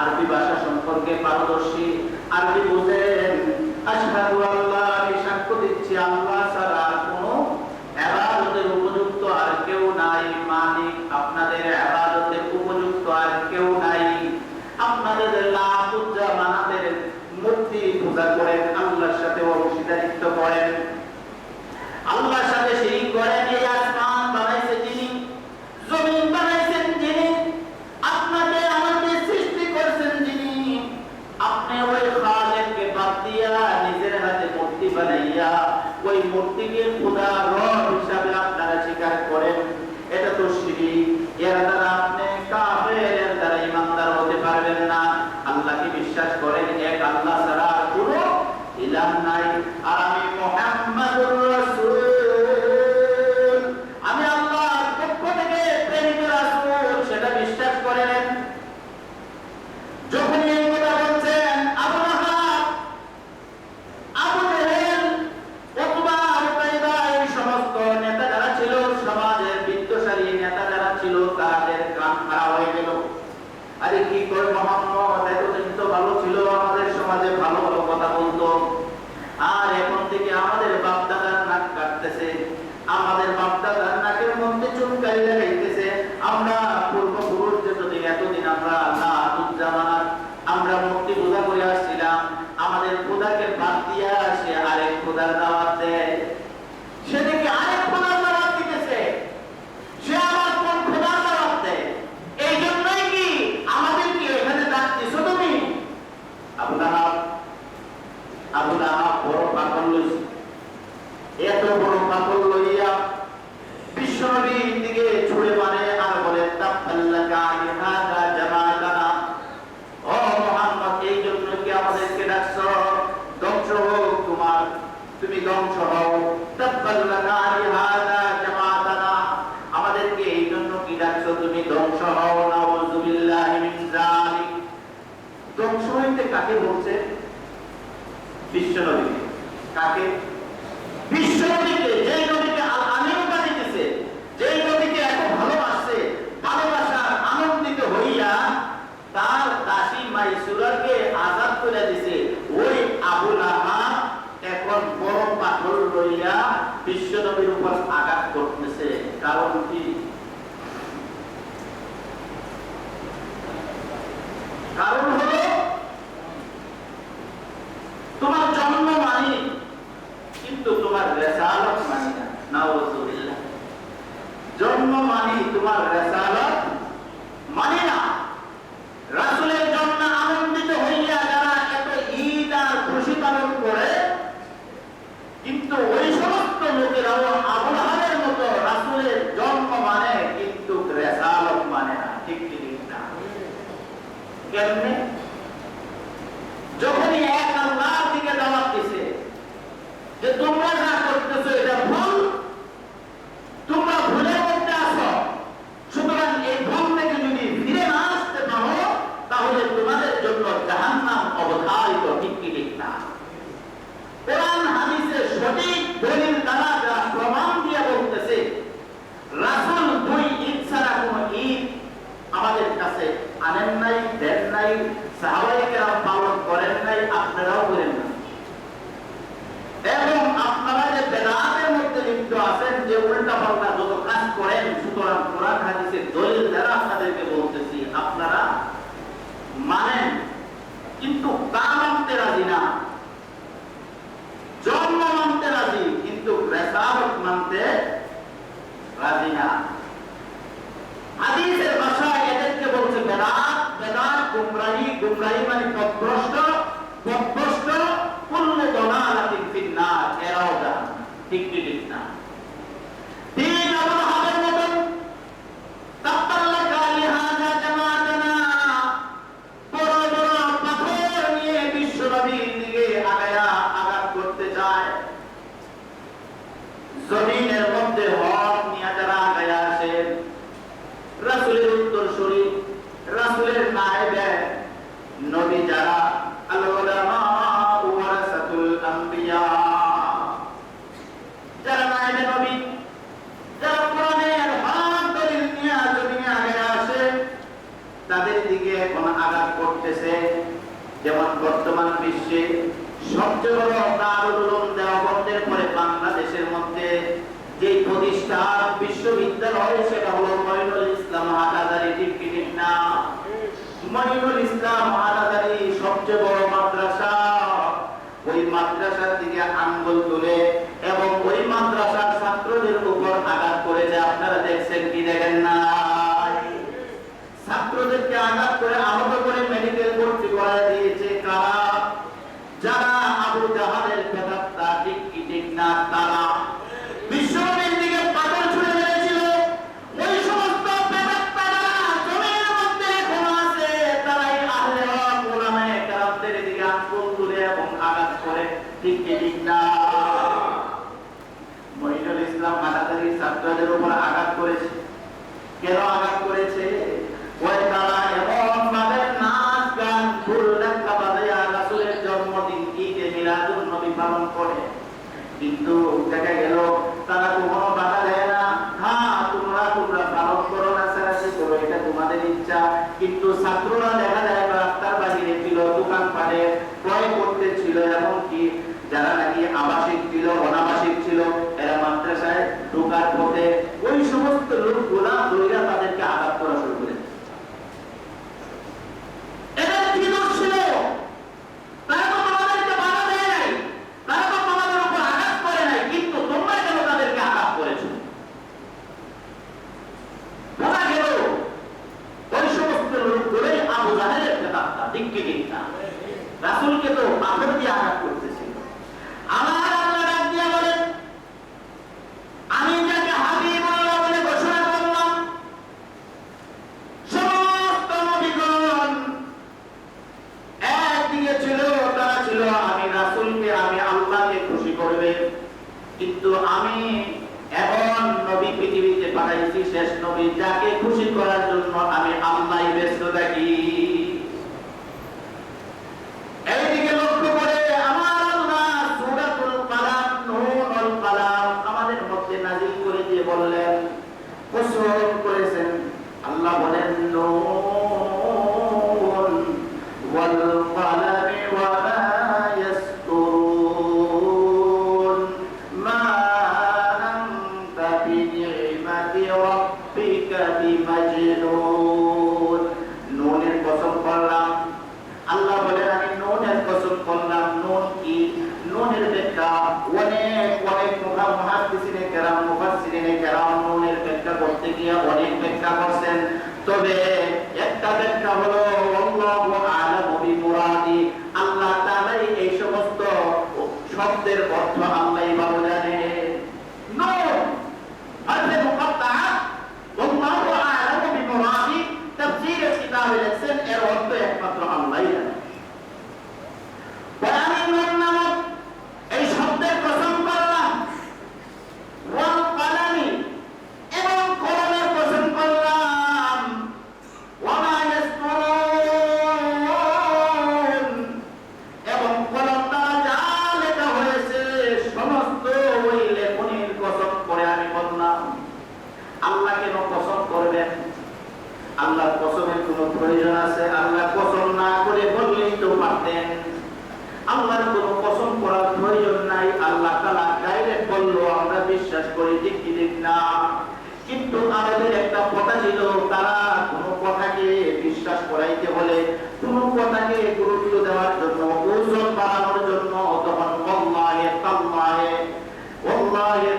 আরবি ভাষা সম্পর্কে পারদর্শী। আরবি বোঝেন আশহাদু আল্লাহ আমি সাক্ষ্য দিচ্ছি আল্লাহ ওই মূর্তিকে খোদা রব হিসাবে আপনারা স্বীকার করেন। এটা তো সিঁড়ি এর তারা ধ্বংস কাকে বলছে? বিশ্বনবীকে কাকে? বিশ্বনবীকে যে কিন্তু তোমার রেসালত মানি না নাওজুবিল্লাহ জন্ম মানি তোমার রেসালত মানি না। আপনাদেরকে বলতেছি, আপনারা মানেন, কিন্তু কার মানতে রাজি না? জন্ম মানতে রাজি, কিন্তু রেসালত মানতে রাজি না। হাদিসের ভাষায় এদেরকে বলছে বেদাত বেদাত, গুমরাহি গুমরাহি মানে পথভ্রষ্ট প্রতিষ্ঠান বিশ্ববিদ্যালয় সেটা হলো মহিনুল ইসলাম হাটাদারি ঠিক না। মইনুল কিন্তু ছাত্ররা দেখা যায় রাস্তার বাইরে ছিল দোকান ক্রয় করতে ছিল, এমনকি যারা নাকি আবাসিক ছিল, অনাবাসিক ছিল, এরা মাদ্রাসায় ঢোকার পথে ওই সমস্ত লোকগুলা বললেন করেছেন। আল্লাহ বলেন নো। করতে গিয়ে অনেক ব্যাখ্যা করছেন। তবে রে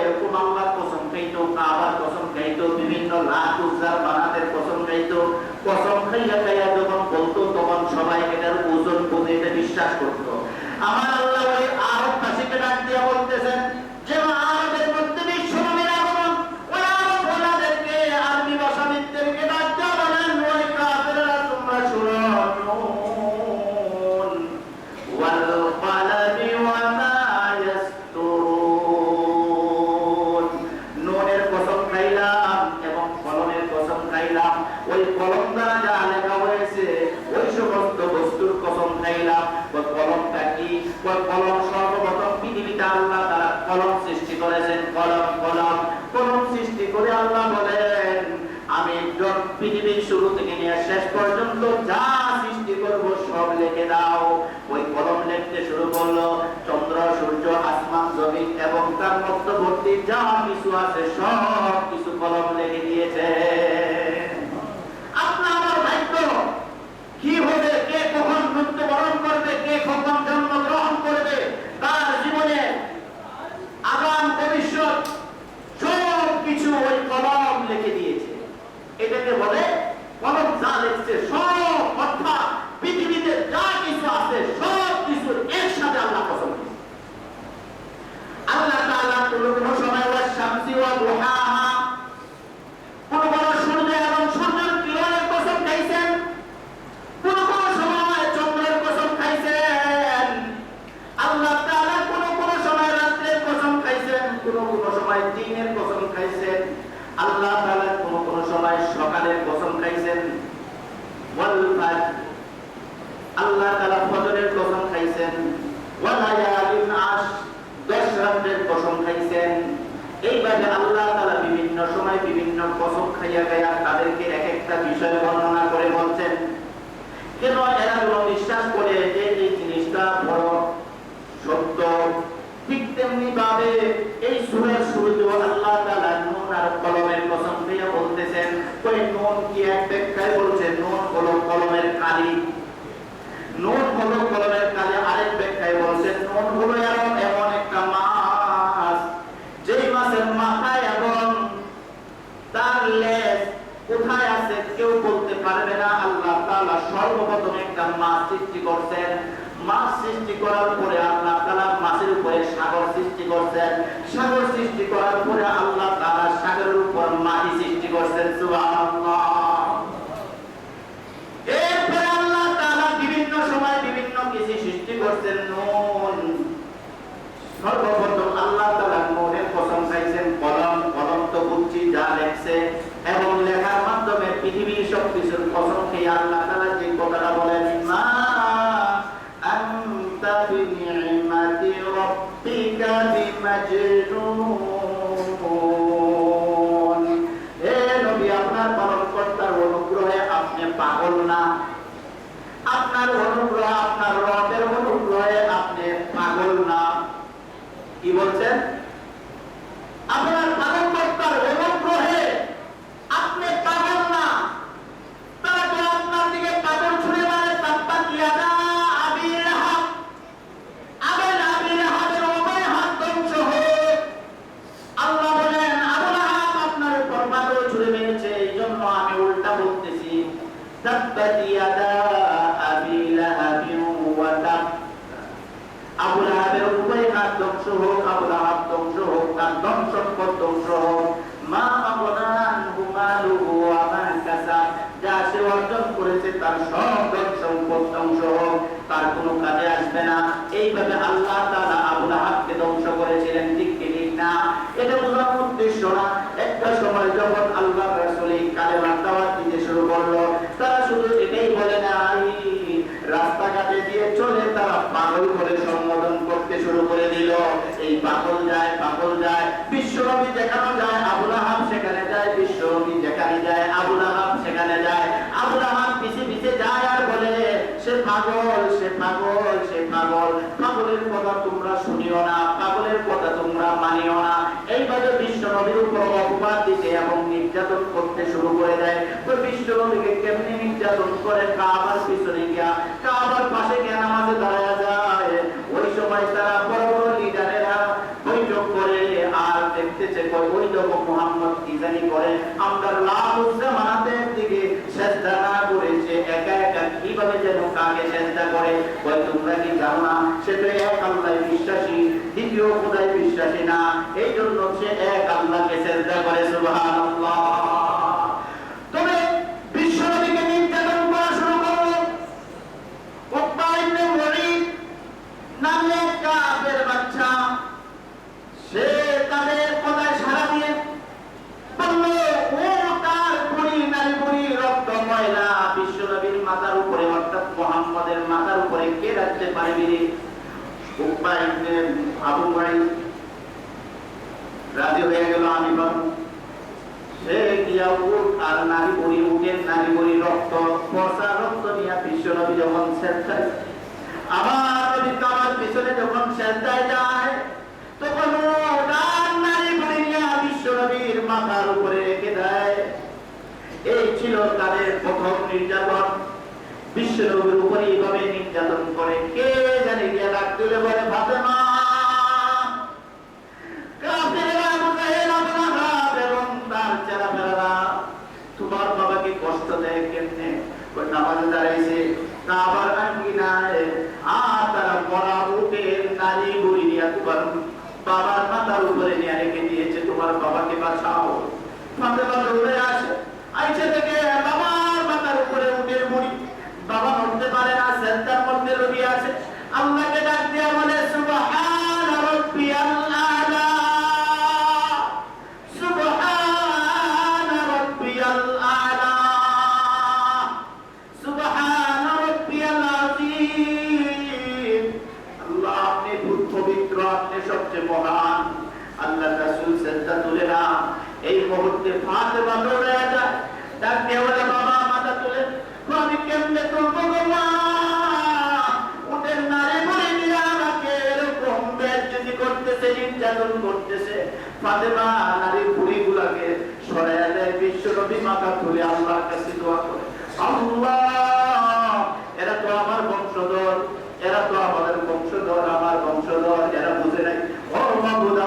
এরকম আল্লাহর কসম খাইতো, কাবার কসম খাইতো, বিভিন্ন লাখ উজ্জার বানাতের কসম খাইতো। কসম খাইয়া খাইয়া যখন বলতো, তখন সবাই এটার ওজন এটা বিশ্বাস করতো। আমার আল্লাহ আর করার পরে আল্লাহ তালা মাছের উপরে সাগর সৃষ্টি করছেন। সাগর সৃষ্টি করার পরে পাগল না আপনার অনুগ্রহ আপনার রবের ধ্বংসকর দৌসহ মা মালুহু ওয়া মা কাসাব যা সে অর্জন করেছে তার সব ধন সম্পদ ধ্বংস হোক। তার কোনো কাজে আসবে না। এইভাবে আল্লাহ তাআলা আবু লাহাবকে ধ্বংস করেছিলেন, ঠিক ঠিক না। এটা বোঝার উদ্দেশ্য না। একটা সময় যখন আল্লাহ রাসূল এই কালেমার দাওয়াত দিতে শুরু করল, তারা শুধু এটাই বলে না আমি রাস্তাঘাটে দিয়ে চলে তারা পাগল করে সম্বোধন করতে শুরু করে দিল। এই পাগল কি করে? আমরা লাহুজ্জামানাতের দিকে সেজদা না করে সে একা একা কীভাবে যেন কাকে সেজদা করে? বল তোমরা কি জানো না? সে তো এক আল্লাহ বিশ্বাসী, দ্বিতীয় খোদায় বিশ্বাসী না। এই জন্য সে এক আল্লাহকে সেজদা করে, সুবহানাল্লাহ। থাকতে পারেনি উকবা ইবনে আবু ভাই, রাজি হয়ে গেল আমি বাবু। সে গিয়া উট আর নারী বড়ি উটের নারী বড়ি রক্ত পচা রক্ত নিয়ে বিশ্বনবী যখন সেদ্ধায় আবার নবী আমার পিছনে যখন সেদ্ধায় যায়, তখন ওটার নারী বড়ি নিয়ে বিশ্বনবীর মাথার উপরে রেখে দেয়। এই ছিল তাদের প্রথম নির্যাতন। বিশ্বনবীর উপরে এইভাবে নির্যাতন করে মাথা তুলে আল্লাহর কাছে দোয়া করে। আল্লাহ, এরা তো আমার বংশধর, এরা তো আমাদের বংশধর, আমার বংশধর, এরা বুঝে নাই।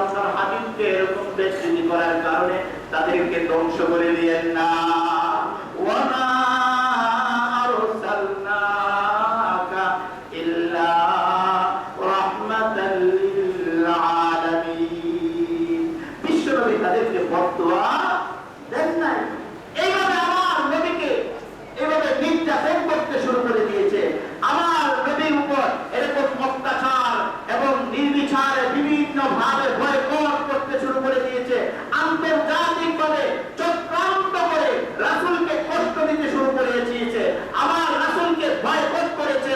আপনার হাবিবকে এরকম বেশ করার কারণে তাদেরকে ধ্বংস করে দিয়েন না ওয়ামা আরসালনাকা ইল্লা রাহমাতাল লিল আলামিন বিশ্বনবী তাদেরকে বদদোয়া দেন নাই এইভাবে আমার নবীকে এভাবে নির্যাতন করতে শুরু করে দিয়েছে আমার নবীর উপর এরকম অত্যাচার এবং নির্বিচারে বিভিন্ন ভাবে বয়কট করতে শুরু করে দিয়েছে আন্তর্জাতিক ভাবে চক্রান্ত করে রাসুলকে কষ্ট দিতে শুরু করে দিয়েছে আমার রাসুলকে বয়কট করেছে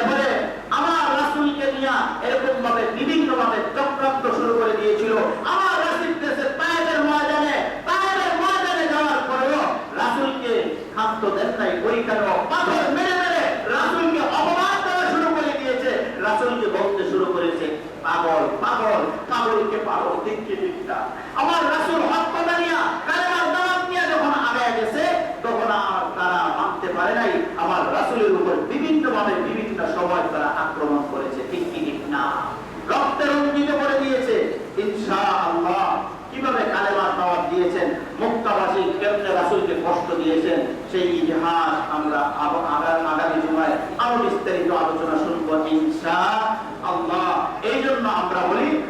এবারে আমার রাসুলকে নিয়ে এরকম ভাবে বিভিন্ন ভাবে চক্রান্ত শুরু করে দিয়েছিল আমার রাসুল দেশে পায়ের ময়দানে পায়ের ময়দানে যাওয়ার পরেও রাসুলকে খাদ্য দেন নাই ওইখানে পাথর মেরে মেরে রাসুলকে অপমান করা শুরু করে দিয়েছে রাসুলকে বলতে শুরু করেছে, পাগল পাগল, পাগলকে পাগল দিককে দিকটা আমার রাসুল হক নিয়া কালেমার দাওয়াত নিয়ে যখন আগায় গেছে, তখন আর তারা মানতে পারে নাই। আমার রাসুলের উপর বিভিন্ন ভাবে বিভিন্ন সময় তারা আক্রমণ করেছে। ঠিক কি, ঠিক না? রক্তে রঞ্জিত করে দিয়েছে। ইনশা আল্লাহ কীভাবে কালেমার দাওয়াত দিয়েছেন? মুক্তাবাসী কেমনে রাসুলকে কষ্ট দিয়েছেন? সেই ইতিহাস আমরা আগামী সময় আরও বিস্তারিত আলোচনা শুনব। ইনশা আল্লাহ। এই জন্য আমরা বলি